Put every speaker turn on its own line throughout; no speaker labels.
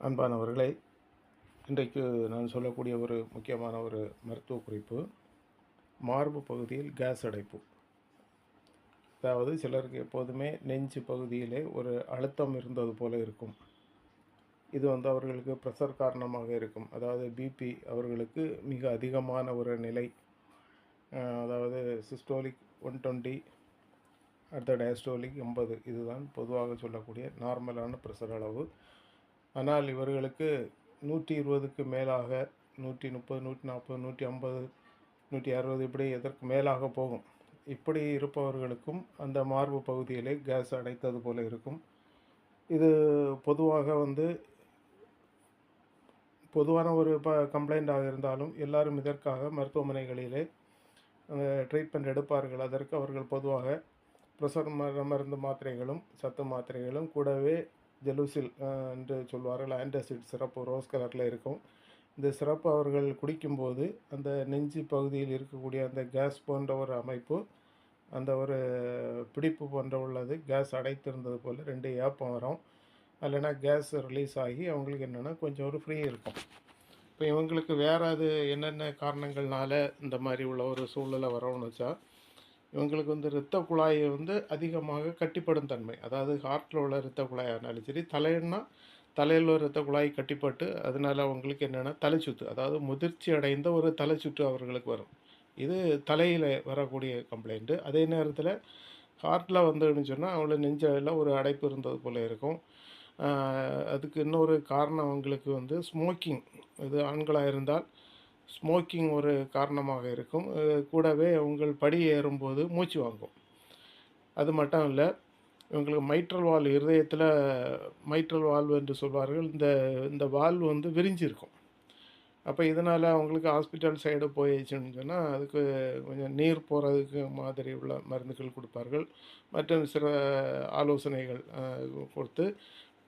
அன்பானவர்களே இன்றைக்கு நான் சொல்லக்கூடிய ஒரு முக்கியமான ஒரு மருத்துவ குறிப்பு மார்பு பகுதியில் கேஸ் அடைப்பு. அதாவது சிலருக்கு எப்போதுமே நெஞ்சு பகுதியிலே ஒரு அழுத்தம் இருந்தது போல இருக்கும். இது வந்து அவர்களுக்கு ப்ரெஷர் காரணமாக இருக்கும். அதாவது பிபி அவர்களுக்கு மிக அதிகமான ஒரு நிலை. அதாவது சிஸ்டோலிக் ஒன் டுவெண்ட்டி அடுத்த டயஸ்டோலிக் எண்பது இதுதான் பொதுவாக சொல்லக்கூடிய நார்மலான ப்ரெஷர் அளவு. ஆனால் இவர்களுக்கு நூற்றி இருபதுக்கு மேலாக நூற்றி முப்பது நூற்றி நாற்பது நூற்றி ஐம்பது நூற்றி அறுபது இப்படி எதற்கு மேலாக போகும். இப்படி இருப்பவர்களுக்கும் அந்த மார்பு பகுதியிலே கேஸ் அடைத்தது போல இருக்கும். இது பொதுவாக வந்து பொதுவான ஒரு ப கம்ப்ளைண்ட்டாக இருந்தாலும் எல்லாரும் இதற்காக மருத்துவமனைகளிலே ட்ரீட்மெண்ட் எடுப்பார்கள். அதற்கு அவர்கள் பொதுவாக பிரசர் மருந்து மாத்திரைகளும் சத்து மாத்திரைகளும் கூடவே ஜெலூசில் என்று சொல்வார்கள். ஆன்டாசிட் சிறப்பு ரோஸ் கலரில் இருக்கும். இந்த சிறப்பு அவர்கள் குடிக்கும்போது அந்த நெஞ்சு பகுதியில் இருக்கக்கூடிய அந்த கேஸ் போன்ற ஒரு அமைப்பு அந்த ஒரு பிடிப்பு போன்ற உள்ளது. கேஸ் அடைத்திருந்தது போல் ரெண்டு ஏப்பம் வரும். இல்லைனா கேஸ் ரிலீஸ் ஆகி அவங்களுக்கு என்னென்னா கொஞ்சம் ஒரு ஃப்ரீ இருக்கும். இப்போ இவங்களுக்கு வேறு அது என்னென்ன காரணங்கள்னால இந்த மாதிரி உள்ள ஒரு சூழ்நிலை வரோம்னு வச்சா இவங்களுக்கு வந்து இரத்த குழாயை வந்து அதிகமாக கட்டிப்படும் தன்மை. அதாவது ஹார்ட்டில் உள்ள இரத்த குழாயாக இருந்தாலும் சரி தலைன்னா தலையில் ஒரு இரத்த குழாய் கட்டிப்பட்டு அதனால அவங்களுக்கு என்னென்னா தலைச்சுத்து அதாவது முதிர்ச்சி அடைந்த ஒரு தலைச்சுற்று அவர்களுக்கு வரும். இது தலையில் வரக்கூடிய கம்ப்ளைண்ட்டு அதே நேரத்தில் ஹார்ட்டில் வந்ததுன்னு சொன்னால் அவங்கள நெஞ்சில் ஒரு அடைப்பு இருந்தது போல் இருக்கும். அதுக்கு இன்னொரு காரணம் அவங்களுக்கு வந்து ஸ்மோக்கிங் இது ஆண்களாக இருந்தால் ஸ்மோக்கிங் ஒரு காரணமாக இருக்கும். கூடவே உங்கள் படி ஏறும்போது மூச்சு வாங்கும். அது மட்டும் இல்லை இவங்களுக்கு மைட்ரல் வால் இருதயத்தில் மைட்ரல் வால்வு என்று சொல்வார்கள் இந்த இந்த வால்வு வந்து விரிஞ்சிருக்கும். அப்போ இதனால் அவங்களுக்கு ஹாஸ்பிட்டல் சைடு போயிடுச்சுன்னு சொன்னால் அதுக்கு கொஞ்சம் நீர் போகிறதுக்கு மாதிரி உள்ள மருந்துகள் கொடுப்பார்கள். மற்றும் சில ஆலோசனைகள் கொடுத்து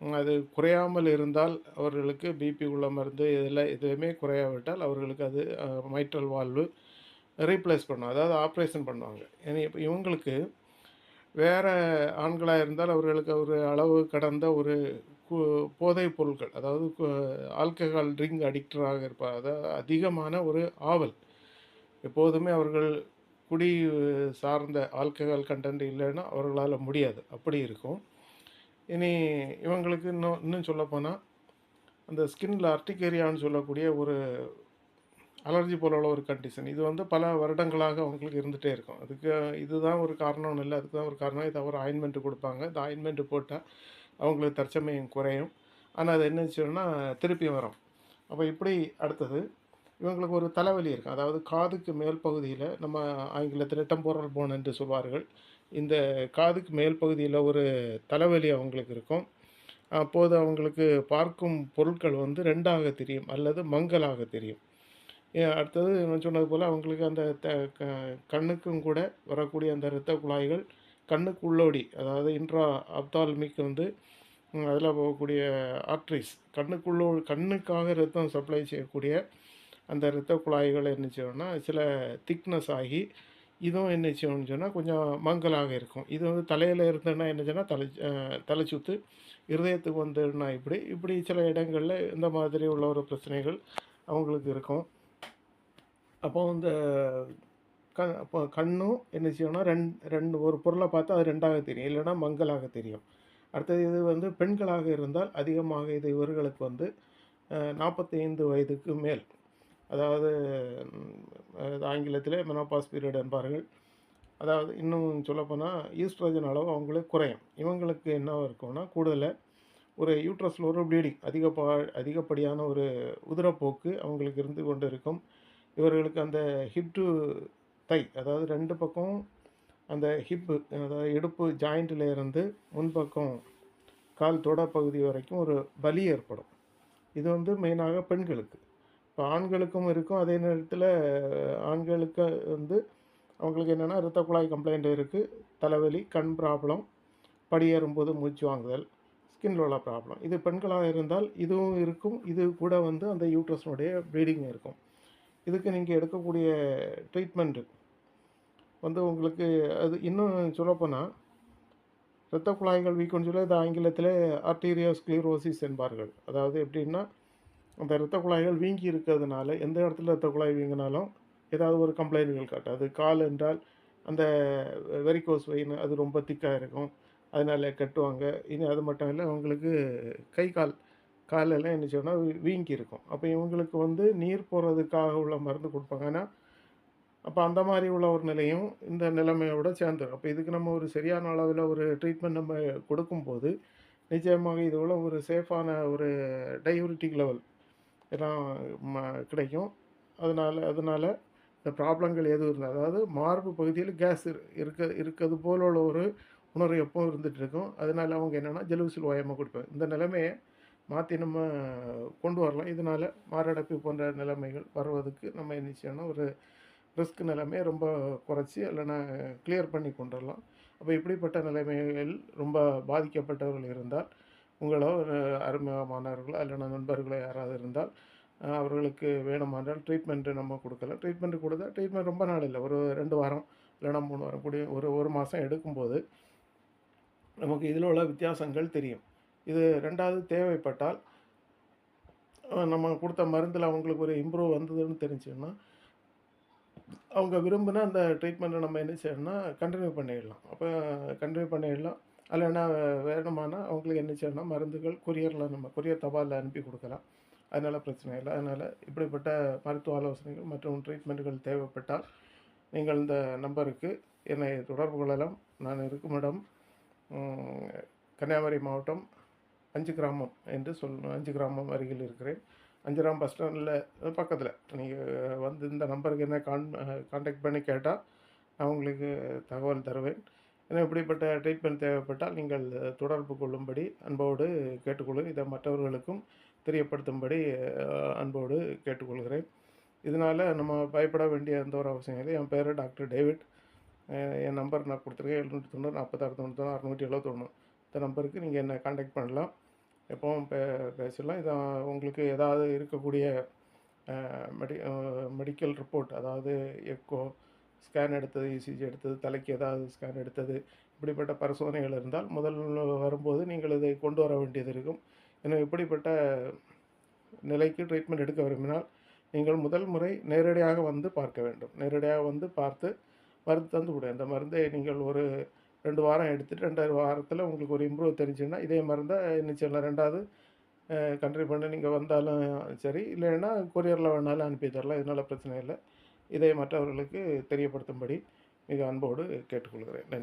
அது குறையாமல் இருந்தால் அவர்களுக்கு பிபி உள்ள மருந்து இதில் எதுவுமே குறையாவிட்டால் அவர்களுக்கு அது மைட்ரல் வால்வு ரீப்ளேஸ் பண்ணும். அதாவது ஆப்ரேஷன் பண்ணுவாங்க. ஏன்னா இப்போ இவங்களுக்கு வேறு ஆண்களாக இருந்தால் அவர்களுக்கு ஒரு அளவு கடந்த ஒரு கு போதைப் பொருட்கள் அதாவது ஆல்கஹால் ட்ரிங்க் அடிக்டராக இருப்பார். அதாவது அதிகமான ஒரு ஆவல். எப்போதுமே அவர்கள் குடி சார்ந்த ஆல்கஹால் கண்டென்ட் இல்லைன்னா அவர்களால் முடியாது. அப்படி இருக்கும். இனி இவங்களுக்கு இன்னும் இன்னும் சொல்லப்போனால் அந்த ஸ்கின்ல அர்டிகேரியான்னு சொல்லக்கூடிய ஒரு அலர்ஜி போல உள்ள ஒரு கண்டிஷன் இது வந்து பல வருடங்களாக அவங்களுக்கு இருந்துகிட்டே இருக்கும். அதுக்கு இதுதான் ஒரு காரணம்னு இல்லை. அதுக்கு தான் ஒரு காரணம். இதை ஒரு ஆயின்மெண்ட் கொடுப்பாங்க. இந்த ஆயின்மெண்ட் போட்டால் அவங்களுக்கு தற்சமயம் குறையும். ஆனால் அது என்ன செய்யணும்னா திருப்பி வரும். அப்போ இப்படி அடுத்தது இவங்களுக்கு ஒரு தலைவலி இருக்கும். அதாவது காதுக்கு மேல் பகுதியில் நம்ம ஆங்கிலத்தில் டெம்போரல் போன் என்று சொல்வார்கள். இந்த காதுக்கு மேல் பகுதியில் ஒரு தலைவலி அவங்களுக்கு இருக்கும். அப்போது அவங்களுக்கு பார்க்கும் பொருட்கள் வந்து ரெண்டாக தெரியும் அல்லது மங்கலாக தெரியும். அடுத்தது சொன்னது போல் அவங்களுக்கு அந்த த க- கண்ணுக்கும் கூட வரக்கூடிய அந்த இரத்த குழாய்கள் கண்ணுக்கு உள்ளோடி அதாவது இன்ட்ரா அப்தால்மிக் வந்து அதில் போகக்கூடிய ஆர்ட்ரிஸ் கண்ணுக்குள்ளோ கண்ணுக்காக ரத்தம் சப்ளை செய்யக்கூடிய அந்த இரத்த குழாய்கள் என்ன செய்யணும்னா சில திக்னஸ் ஆகி இதுவும் என்ன செய்யணும்னு சொன்னால் கொஞ்சம் மங்கலாக இருக்கும். இது வந்து தலையில் இருந்ததுன்னா என்ன சொன்னால் தலை அஹ், தலைச்சுத்து இருதயத்துக்கு வந்ததுன்னா இப்படி இப்படி சில இடங்களில் இந்த மாதிரி உள்ள ஒரு பிரச்சனைகள் அவங்களுக்கு இருக்கும். அப்போ இந்த கண் அப்போ கண்ணும் என்ன செய்யணும்னா ரெண்டு ரெண்டு ஒரு பொருளை பார்த்தா அது ரெண்டாக தெரியும். இல்லைன்னா மங்கலாக தெரியும். அடுத்தது இது வந்து பெண்களாக இருந்தால் அதிகமாக இது இவர்களுக்கு வந்து நாற்பத்தைந்து வயதுக்கு மேல். அதாவது ஆங்கிலத்தில் மெனோபாஸ் பீரியட் என்பார்கள். அதாவது இன்னும் சொல்லப்போனால் ஈஸ்ட்ரஜன் அளவு அவங்களுக்கு குறையும். இவங்களுக்கு என்ன இருக்கும்னா கூடுதலாக ஒரு யூட்ரஸில் ஒரு ப்ளீடிங் அதிகப்பா அதிகப்படியான ஒரு உதிரப்போக்கு அவங்களுக்கு இருந்து கொண்டு இருக்கும் இவர்களுக்கு அந்த ஹிப் டு தை அதாவது ரெண்டு பக்கம் அந்த ஹிப்பு அதாவது இடுப்பு ஜாயிண்ட்டில் இருந்து முன்பக்கம் கால் தொட பகுதி வரைக்கும் ஒரு பலி ஏற்படும். இது வந்து மெயினாக பெண்களுக்கு. இப்போ ஆண்களுக்கும் இருக்கும். அதே நேரத்தில் ஆண்களுக்கு வந்து அவங்களுக்கு என்னென்னா இரத்த குழாய் கம்ப்ளைண்ட் இருக்குது தலைவலி கண் ப்ராப்ளம் படியேறும்போது மூச்சு வாங்குதல் ஸ்கின்ல உள்ள ப்ராப்ளம் இது பெண்களாக இருந்தால் இதுவும் இருக்கும். இது கூட வந்து அந்த யூட்ரஸ்னுடைய ப்ளீடிங் இருக்கும். இதுக்கு நீங்கள் எடுக்கக்கூடிய ட்ரீட்மெண்ட்டு வந்து உங்களுக்கு அது இன்னும் சொல்லப்போனால் இரத்த குழாய்கள் வீக்கம்னு சொல்லி அது ஆங்கிலத்தில் ஆர்டீரியோஸ்க்ளீரோசிஸ் என்பார்கள். அதாவது எப்படின்னா அந்த இரத்த குழாய்கள் வீங்கி இருக்கிறதுனால எந்த இடத்துல இரத்த குழாய் வீங்கினாலும் ஏதாவது ஒரு கம்ப்ளைண்ட்கள் காட்டும் அது கால் என்றால் அந்த வெரிகோஸ் வெயின் அது ரொம்ப திக்காக இருக்கும். அதனால் கட்டுவாங்க. இனி அது மட்டும் இல்லை அவங்களுக்கு கை கால் காலெல்லாம் என்ன சொன்னால் வீங்கி இருக்கும். அப்போ இவங்களுக்கு வந்து நீர் போகிறதுக்காக உள்ள மருந்து கொடுப்பாங்க. ஆனால் அப்போ அந்த மாதிரி உள்ள ஒரு நிலையும் இந்த நிலைமையோட சேர்ந்துடும் அப்போ இதுக்கு நம்ம ஒரு சரியான அளவில் ஒரு ட்ரீட்மெண்ட் நம்ம கொடுக்கும்போது நிச்சயமாக இதோட ஒரு சேஃபான ஒரு டையூரிட்டிக் லெவல் எல்லாம் ம கிடைக்கும். அதனால் அதனால் இந்த ப்ராப்ளங்கள் எதுவும் இல்லை. அதாவது மார்பு பகுதியில் கேஸ் இருக்க இருக்கிறது போல உள்ள ஒரு உணர்வு எப்பவும் இருந்துகிட்டு இருக்கும். அதனால் அவங்க என்னென்னா ஜெலுசில் ஓயாமல் கொடுப்பாங்க இந்த நிலைமையை மாற்றி நம்ம கொண்டு வரலாம். இதனால் மாரடைப்பு போன்ற நிலைமைகள் வருவதுக்கு நம்ம என்ன செய்யணும்? ஒரு ரிஸ்க் நிலைமையை ரொம்ப குறைச்சி இல்லைன்னா கிளியர் பண்ணி கொண்டு வரலாம் அப்போ இப்படிப்பட்ட நிலைமைகள் ரொம்ப பாதிக்கப்பட்டவர்கள் இருந்தால் உங்களோ ஒரு அறிமுகமானவர்களோ இல்லைனா நண்பர்களோ யாராவது இருந்தால் அவர்களுக்கு வேணுமானால் ட்ரீட்மெண்ட்டு நம்ம கொடுக்கலாம். ட்ரீட்மெண்ட் கொடுத்தா ட்ரீட்மெண்ட் ரொம்ப நாள் இல்லை. ஒரு ரெண்டு வாரம் இல்லைன்னா மூணு வாரம் கூடிய ஒரு ஒரு மாதம் எடுக்கும்போது நமக்கு இதில் உள்ள வித்தியாசங்கள் தெரியும். இது ரெண்டாவது தேவைப்பட்டால் நம்ம கொடுத்த மருந்தில் அவங்களுக்கு ஒரு இம்ப்ரூவ் வந்ததுன்னு தெரிஞ்சுன்னா அவங்க விரும்பினா அந்த ட்ரீட்மெண்ட்டை நம்ம என்ன செய்யணும்னா கண்டினியூ பண்ணிடலாம். அப்போ கண்டினியூ பண்ணிடலாம். இல்லைன்னா வேணுமானா அவங்களுக்கு என்ன செய்யணும் மருந்துகள் கொரியரில் நம்ம கொரியர் தபாலில் அனுப்பி கொடுக்கலாம். அதனால் பிரச்சனை இல்லை. அதனால் இப்படிப்பட்ட மருத்துவ ஆலோசனைகள் மற்றும் ட்ரீட்மெண்ட்டுகள் தேவைப்பட்டால் நீங்கள் இந்த நம்பருக்கு என்னை தொடர்பு கொள்ளலாம். நான் இருக்கும் இடம் கன்னியாகுமரி மாவட்டம் அஞ்சு கிராமம் என்று சொல் அஞ்சு கிராமம் அருகில் இருக்கிறேன். அஞ்சுராம் பஸ் ஸ்டாண்டில் பக்கத்தில். நீங்கள் வந்து இந்த நம்பருக்கு என்ன கான் காண்டாக்ட் பண்ணி கேட்டால் நான் உங்களுக்கு தகவல் தருவேன். எனவே இப்படிப்பட்ட ட்ரீட்மெண்ட் தேவைப்பட்டால் நீங்கள் தொடர்பு கொள்ளும்படி அன்போடு கேட்டுக்கொள்கிறேன் இதை மற்றவர்களுக்கும் தெரியப்படுத்தும்படி அன்போடு கேட்டுக்கொள்கிறேன். இதனால் நம்ம பயப்பட வேண்டிய எந்த ஒரு அவசியம் இல்லை. என் பேர் டாக்டர் டேவிட். என் நம்பர் நான் கொடுத்துருக்கேன். எழுநூற்றி தொண்ணூறு நாற்பத்தாறு தொண்ணூத்தொன்று அறுநூற்றி எழுபத்தொன்று இந்த நம்பருக்கு நீங்கள் என்னை காண்டாக்ட் பண்ணலாம். எப்பவும் பே பேசலாம் இதை உங்களுக்கு ஏதாவது இருக்கக்கூடிய மெடி மெடிக்கல் ரிப்போர்ட் அதாவது எக்கோ ஸ்கேன் எடுத்தது இசிஜி எடுத்தது தலைக்கு ஏதாவது ஸ்கேன் எடுத்தது இப்படிப்பட்ட பரிசோதனைகள் இருந்தால் முதல் வரும்போது நீங்கள் இதை கொண்டு வர வேண்டியது இருக்கும். எனவே இப்படிப்பட்ட நிலைக்கு ட்ரீட்மெண்ட் எடுக்க விரும்பினால் நீங்கள் முதல் முறை நேரடியாக வந்து பார்க்க வேண்டும். நேரடியாக வந்து பார்த்து மருந்து தந்து விடும் அந்த மருந்தை நீங்கள் ஒரு ரெண்டு வாரம் எடுத்துகிட்டு ரெண்டாவது வாரத்தில் உங்களுக்கு ஒரு இம்ப்ரூவ் தெரிஞ்சுன்னா இதே மருந்தை என்ன செய்யலாம் ரெண்டாவது கண்ட்ரி பண்ணி நீங்கள் வந்தாலும் சரி இல்லைன்னா கொரியரில் வேணாலும் அனுப்பி தரலாம். இதனால் பிரச்சனை இல்லை. இதை மற்றவர்களுக்கு தெரியப்படுத்தும்படி மிக அன்போடு கேட்டுக்கொள்கிறேன். நன்றி.